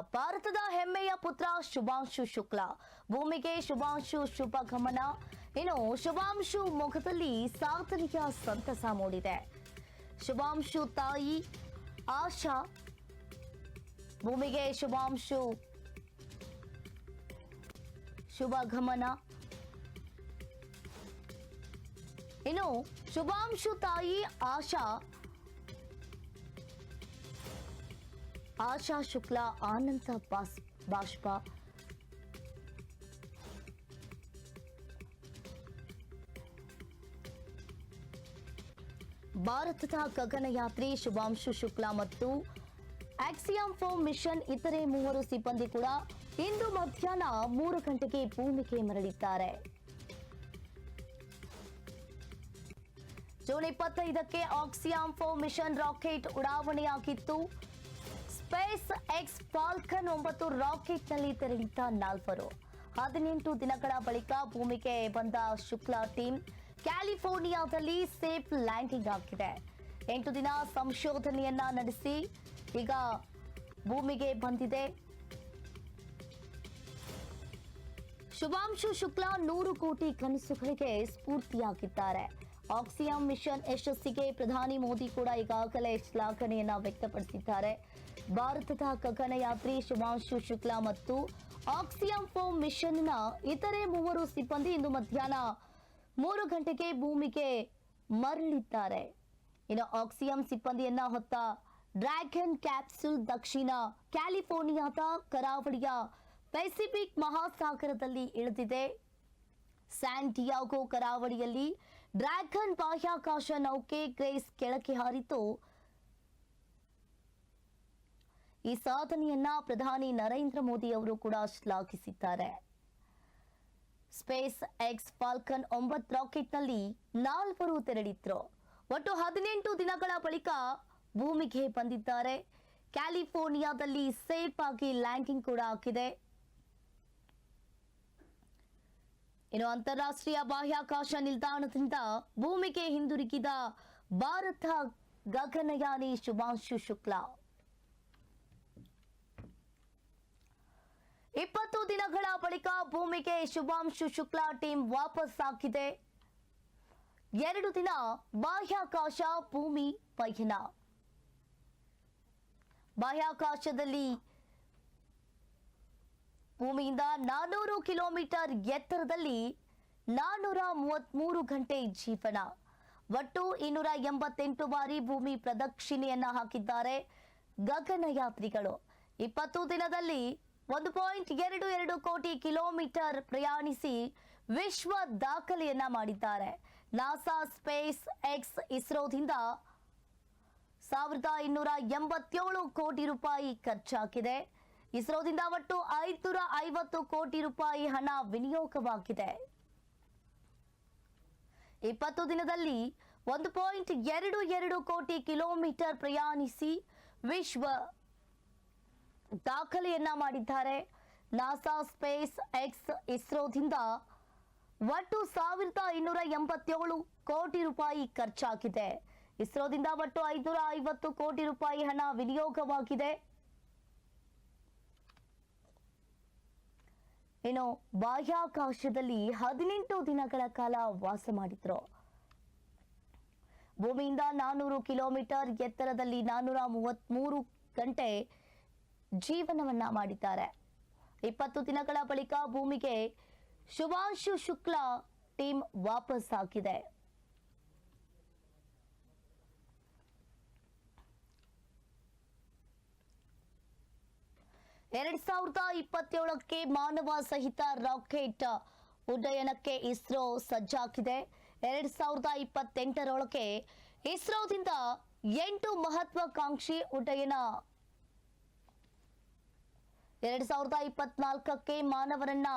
ಭಾರತದ ಹೆಮ್ಮೆಯ ಪುತ್ರ ಶುಭಾಂಶು ಶುಕ್ಲಾ. ಭೂಮಿಗೆ ಶುಭಾಂಶು ಶುಭ ಗಮನ. ಇನ್ನು ಶುಭಾಂಶು ಮುಖದಲ್ಲಿ ಸಾಧನೆಯ ಸಂತಸ ಮೂಡಿದೆ. ಶುಭಾಂಶು ತಾಯಿ, ಆಶಾ. ಭೂಮಿಗೆ ಶುಭಾಂಶು ಶುಭ ಗಮನ. ಇನ್ನು ಶುಭಾಂಶು ತಾಯಿ, ಆಶಾ. ಆಶಾ ಶುಕ್ಲಾ ಆನಂದ ಬಾಸ್, ಬಾಷ್ಪ. ಭಾರತದ ಗಗನಯಾತ್ರಿ ಶುಭಾಂಶು ಶುಕ್ಲಾ ಮತ್ತು ಆಕ್ಸಿಯಂ ಫೋಮ್ ಮಿಷನ್ ಇತರೆ ಮೂವರು ಸಿಬ್ಬಂದಿ ಕೂಡ ಇಂದು ಮಧ್ಯಾಹ್ನ ಮೂರು ಗಂಟೆಗೆ ಭೂಮಿಗೆ ಮರಳಿದ್ದಾರೆ. ಜೂನ್ ಇಪ್ಪತ್ತೈದಕ್ಕೆ ಆಕ್ಸಿಯಾಮ್ ಮಿಷನ್ ರಾಕೆಟ್ ಉಡಾವಣೆಯಾಗಿತ್ತು. ಸ್ಪೇಸ್ ಎಕ್ಸ್ ಫಾಲ್ಕನ್ ಒಂಬತ್ತು ರಾಕೆಟ್ನಲ್ಲಿ ತೆರಳಿದ್ದ ನಾಲ್ವರು. ಹದಿನೆಂಟು ದಿನಗಳ ಬಳಿಕ ಭೂಮಿಗೆ ಬಂದ ಶುಕ್ಲಾ ಟೀಮ್ ಕ್ಯಾಲಿಫೋರ್ನಿಯಾದಲ್ಲಿ ಸೇಫ್ ಲ್ಯಾಂಡಿಂಗ್ ಆಗಿದೆ. ಎಂಟು ದಿನ ಸಂಶೋಧನೆಯನ್ನ ನಡೆಸಿ ಈಗ ಭೂಮಿಗೆ ಬಂದಿದೆ. ಶುಭಾಂಶು ಶುಕ್ಲಾ ನೂರು ಕೋಟಿ ಕನಸುಗಳಿಗೆ ಸ್ಫೂರ್ತಿಯಾಗಿದ್ದಾರೆ. ಆಕ್ಸಿಯಂ ಮಿಷನ್ ಯಶಸ್ಸಿಗೆ ಪ್ರಧಾನಿ ಮೋದಿ ಕೂಡ ಈಗಾಗಲೇ ಶ್ಲಾಘನೆಯನ್ನ ವ್ಯಕ್ತಪಡಿಸಿದ್ದಾರೆ. ಭಾರತದ ಗಗನಯಾತ್ರಿ ಶುಭಾಂಶು ಶುಕ್ಲಾ ಮತ್ತು ಆಕ್ಸಿಯಂ ಫೋಮ್ ಮಿಷನ್ನ ಇತರೆ ಮೂವರು ಸಿಬ್ಬಂದಿ ಇಂದು ಮಧ್ಯಾಹ್ನ ಮೂರು ಗಂಟೆಗೆ ಭೂಮಿಗೆ ಮರಳಿದ್ದಾರೆ. ಇನ್ನು ಆಕ್ಸಿಯಂ ಸಿಬ್ಬಂದಿಯನ್ನ ಹೊತ್ತ ಡ್ರ್ಯಾಗನ್ ಕ್ಯಾಪ್ಸುಲ್ ದಕ್ಷಿಣ ಕ್ಯಾಲಿಫೋರ್ನಿಯಾದ ಕರಾವಳಿಯ ಪೆಸಿಫಿಕ್ ಮಹಾಸಾಗರದಲ್ಲಿ ಇಳಿದಿದೆ. ಸ್ಯಾನ್ ಡಿಯಾಗೋ ಕರಾವಳಿಯಲ್ಲಿ ಡ್ರ್ಯಾಗನ್ ಬಾಹ್ಯಾಕಾಶ ನೌಕೆ ಗ್ರೇಸ್ ಕೆಳಕ್ಕೆ ಹಾರಿತು. ಈ ಸಾಧನೆಯನ್ನ ಪ್ರಧಾನಿ ನರೇಂದ್ರ ಮೋದಿ ಅವರು ಕೂಡ ಶ್ಲಾಘಿಸಿದ್ದಾರೆ. ಸ್ಪೇಸ್ ಎಕ್ಸ್ ಫಾಲ್ಕನ್ ಒಂಬತ್ತು ರಾಕೆಟ್ನಲ್ಲಿ ನಾಲ್ವರು ತೆರಳಿದ್ರು. ಒಟ್ಟು ಹದಿನೆಂಟು ದಿನಗಳ ಬಳಿಕ ಭೂಮಿಗೆ ಬಂದಿದ್ದಾರೆ. ಕ್ಯಾಲಿಫೋರ್ನಿಯಾದಲ್ಲಿ ಸೇಫ್ ಆಗಿ ಲ್ಯಾಂಡಿಂಗ್ ಕೂಡ ಆಗಿದೆ ಇನ್ನು ಅಂತಾರಾಷ್ಟ್ರೀಯ ಬಾಹ್ಯಾಕಾಶ ನಿಲ್ದಾಣದಿಂದ ಭೂಮಿಗೆ ಹಿಂದಿರುಗಿದ ಭಾರತ ಗಗನಯಾನಿ ಶುಭಾಂಶು ಶುಕ್ಲಾ. ಇಪ್ಪತ್ತು ದಿನಗಳ ಬಳಿಕ ಭೂಮಿಗೆ ಶುಭಾಂಶು ಶುಕ್ಲಾ ಟೀಮ್ ವಾಪಸ್ ಆಗಿದೆ ಎರಡು ದಿನ ಬಾಹ್ಯಾಕಾಶ ಭೂಮಿ ಪಯಣ. ಬಾಹ್ಯಾಕಾಶದಲ್ಲಿ ಭೂಮಿಯಿಂದ ನಾನ್ನೂರು ಕಿಲೋಮೀಟರ್ ಎತ್ತರದಲ್ಲಿ ನಾನ್ನೂರ ಮೂವತ್ಮೂರು ಗಂಟೆ ಜೀವನ. ಒಟ್ಟು ಇನ್ನೂರ ಎಂಬತ್ತೆಂಟು ಬಾರಿ ಭೂಮಿ ಪ್ರದಕ್ಷಿಣೆಯನ್ನ ಹಾಕಿದ್ದಾರೆ ಗಗನಯಾತ್ರಿಗಳು. ಇಪ್ಪತ್ತು ದಿನದಲ್ಲಿ ಒಂದು ಪಾಯಿಂಟ್ ಎರಡು ಎರಡು ಕೋಟಿ ಕಿಲೋಮೀಟರ್ ಪ್ರಯಾಣಿಸಿ ವಿಶ್ವ ದಾಖಲೆಯನ್ನ ಮಾಡಿದ್ದಾರೆ. ನಾಸಾ ಸ್ಪೇಸ್ ಎಕ್ಸ್ ಇಸ್ರೋದಿಂದ ಸಾವಿರದ ಇನ್ನೂರ ಎಂಬತ್ತೇಳು ಕೋಟಿ ರೂಪಾಯಿ ಖರ್ಚಾಗಿದೆ. ಇಸ್ರೋದಿಂದ ಒಟ್ಟು ಐದುನೂರ ಐವತ್ತು ಕೋಟಿ ರೂಪಾಯಿ ಹಣ ವಿನಿಯೋಗವಾಗಿದೆ. ಇಪ್ಪತ್ತು ದಿನದಲ್ಲಿ ಒಂದು ಪಾಯಿಂಟ್ ಎರಡು ಎರಡು ಕೋಟಿ ಕಿಲೋಮೀಟರ್ ಪ್ರಯಾಣಿಸಿ ವಿಶ್ವ ದಾಖಲೆಯನ್ನ ಮಾಡಿದ್ದಾರೆ. ನಾಸಾ ಸ್ಪೇಸ್ ಎಕ್ಸ್ ಇಸ್ರೋದಿಂದ ಒಟ್ಟು ಸಾವಿರದ ಇನ್ನೂರ ಎಂಬತ್ತೇಳು ಕೋಟಿ ರೂಪಾಯಿ ಖರ್ಚಾಗಿದೆ. ಇಸ್ರೋದಿಂದ ಒಟ್ಟು ಐದುನೂರ ಐವತ್ತು ಕೋಟಿ ರೂಪಾಯಿ ಹಣ ವಿನಿಯೋಗವಾಗಿದೆ. ಇನ್ನು ಬಾಹ್ಯಾಕಾಶದಲ್ಲಿ ಹದಿನೆಂಟು ದಿನಗಳ ಕಾಲ ವಾಸ ಮಾಡಿದ್ರು. ಭೂಮಿಯಿಂದ ನಾನ್ನೂರು ಕಿಲೋಮೀಟರ್ ಎತ್ತರದಲ್ಲಿ ನಾನ್ನೂರ ಮೂವತ್ಮೂರು ಗಂಟೆ ಜೀವನವನ್ನ ಮಾಡಿದ್ದಾರೆ. ಇಪ್ಪತ್ತು ದಿನಗಳ ಬಳಿಕ ಭೂಮಿಗೆ ಶುಭಾಂಶು ಶುಕ್ಲಾ ಟೀಮ್ ವಾಪಸ್ ಹಾಕಿದೆ. ಎರಡ್ ಸಾವಿರದ ಇಪ್ಪತ್ತೇಳಕ್ಕೆ ಮಾನವ ಸಹಿತ ರಾಕೆಟ್ ಉಡ್ಡಯನಕ್ಕೆ ಇಸ್ರೋ ಸಜ್ಜಾಗಿದೆ ಎರಡ್ ಸಾವಿರದ ಇಪ್ಪತ್ತೆಂಟರೊಳಗೆ ಇಸ್ರೋದಿಂದ ಎಂಟು ಮಹತ್ವಾಕಾಂಕ್ಷಿ ಉಡ್ಡಯನ ಎರಡ್ ಸಾವಿರದ ಇಪ್ಪತ್ನಾಲ್ಕಕ್ಕೆ ಮಾನವರನ್ನ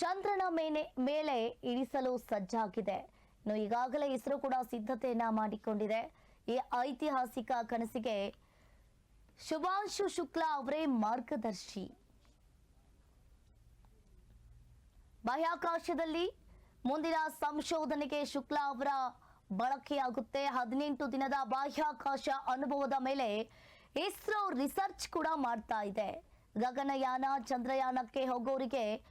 ಚಂದ್ರನ ಮೇಲೆ ಮೇಲೆ ಇಳಿಸಲು ಸಜ್ಜಾಗಿದೆ. ಇನ್ನು ಈಗಾಗಲೇ ಇಸ್ರೋ ಕೂಡ ಸಿದ್ಧತೆಯನ್ನ ಮಾಡಿಕೊಂಡಿದೆ. ಈ ಐತಿಹಾಸಿಕ ಕನಸಿಗೆ ಶುಭಾಂಶು ಶುಕ್ಲಾ ಅವರೇ ಮಾರ್ಗದರ್ಶಿ. ಬಾಹ್ಯಾಕಾಶದಲ್ಲಿ ಮುಂದಿನ ಸಂಶೋಧನೆಗೆ ಶುಕ್ಲಾ ಅವರ ಬಳಕೆಯಾಗುತ್ತೆ. ಹದಿನೆಂಟು ದಿನದ ಬಾಹ್ಯಾಕಾಶ ಅನುಭವದ ಮೇಲೆ ಇಸ್ರೋ ರಿಸರ್ಚ್ ಕೂಡ ಮಾಡ್ತಾ ಇದೆ. ಗಗನಯಾನ, ಚಂದ್ರಯಾನಕ್ಕೆ ಹೋಗೋರಿಗೆ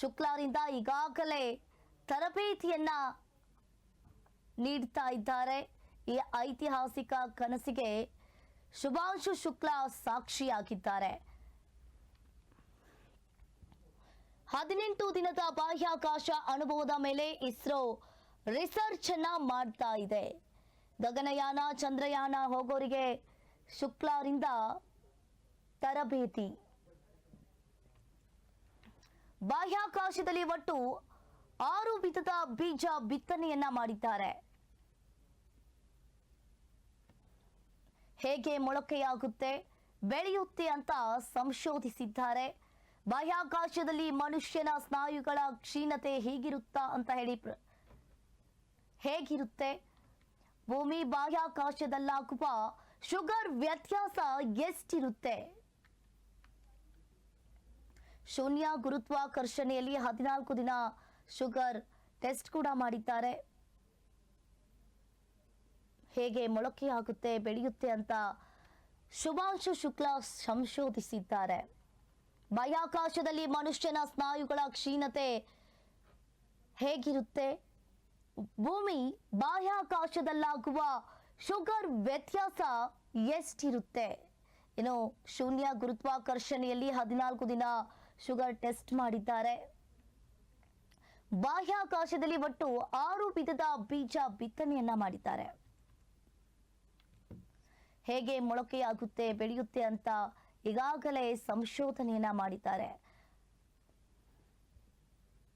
ಶುಕ್ಲಾರಿಂದ ಈಗಾಗಲೇ ತರಬೇತಿಯನ್ನ ನೀಡ್ತಾ ಇದ್ದಾರೆ. ಈ ಐತಿಹಾಸಿಕ ಕನಸಿಗೆ ಶುಭಾಂಶು ಶುಕ್ಲಾ ಸಾಕ್ಷಿಯಾಗಿದ್ದಾರೆ. ಹದಿನೆಂಟು ದಿನದ ಬಾಹ್ಯಾಕಾಶ ಅನುಭವದ ಮೇಲೆ ಇಸ್ರೋ ರಿಸರ್ಚ್ ಅನ್ನ ಮಾಡ್ತಾ ಇದೆ. ಗಗನಯಾನ, ಚಂದ್ರಯಾನ ಹೋಗೋರಿಗೆ ಶುಕ್ಲಾರಿಂದ ತರಬೇತಿ. ಬಾಹ್ಯಾಕಾಶದಲ್ಲಿ ಒಟ್ಟು ಆರು ವಿಧದ ಬೀಜ ಬಿತ್ತನೆಯನ್ನ ಮಾಡಿದ್ದಾರೆ. ಹೇಗೆ ಮೊಳಕೆಯಾಗುತ್ತೆ, ಬೆಳೆಯುತ್ತೆ ಅಂತ ಸಂಶೋಧಿಸಿದ್ದಾರೆ. ಬಾಹ್ಯಾಕಾಶದಲ್ಲಿ ಮನುಷ್ಯನ ಸ್ನಾಯುಗಳ ಕ್ಷೀಣತೆ ಹೇಗಿರುತ್ತಾ ಅಂತ ಹೇಳಿ ಹೇಗಿರುತ್ತೆ? ಭೂಮಿ ಬಾಹ್ಯಾಕಾಶದಲ್ಲಾಗುವ ಶುಗರ್ ವ್ಯತ್ಯಾಸ ಎಷ್ಟಿರುತ್ತೆ? ಶೂನ್ಯ ಗುರುತ್ವಾಕರ್ಷಣೆಯಲ್ಲಿ ಹದಿನಾಲ್ಕು ದಿನ ಶುಗರ್ ಟೆಸ್ಟ್ ಕೂಡ ಮಾಡಿದ್ದಾರೆ. ಹೇಗೆ ಮೊಳಕೆಯಾಗುತ್ತೆ ಬೆಳೆಯುತ್ತೆ ಅಂತ ಶುಭಾಂಶು ಶುಕ್ಲಾ ಸಂಶೋಧಿಸಿದ್ದಾರೆ. ಬಾಹ್ಯಾಕಾಶದಲ್ಲಿ ಮನುಷ್ಯನ ಸ್ನಾಯುಗಳ ಕ್ಷೀಣತೆ ಹೇಗಿರುತ್ತೆ? ಭೂಮಿ ಬಾಹ್ಯಾಕಾಶದಲ್ಲಾಗುವ ಶುಗರ್ ವ್ಯತ್ಯಾಸ ಎಷ್ಟಿರುತ್ತೆ? ಏನು ಶೂನ್ಯ ಗುರುತ್ವಾಕರ್ಷಣೆಯಲ್ಲಿ ಹದಿನಾಲ್ಕು ದಿನ ಶುಗರ್ ಟೆಸ್ಟ್ ಮಾಡಿದ್ದಾರೆ. ಬಾಹ್ಯಾಕಾಶದಲ್ಲಿ ಒಟ್ಟು ಆರು ವಿಧದ ಬೀಜ ಬಿತ್ತನೆಯನ್ನ ಮಾಡಿದ್ದಾರೆ. ಹೇಗೆ ಮೊಳಕೆಯಾಗುತ್ತೆ, ಬೆಳೆಯುತ್ತೆ ಅಂತ ಈಗಾಗಲೇ ಸಂಶೋಧನೆಯನ್ನ ಮಾಡಿದ್ದಾರೆ.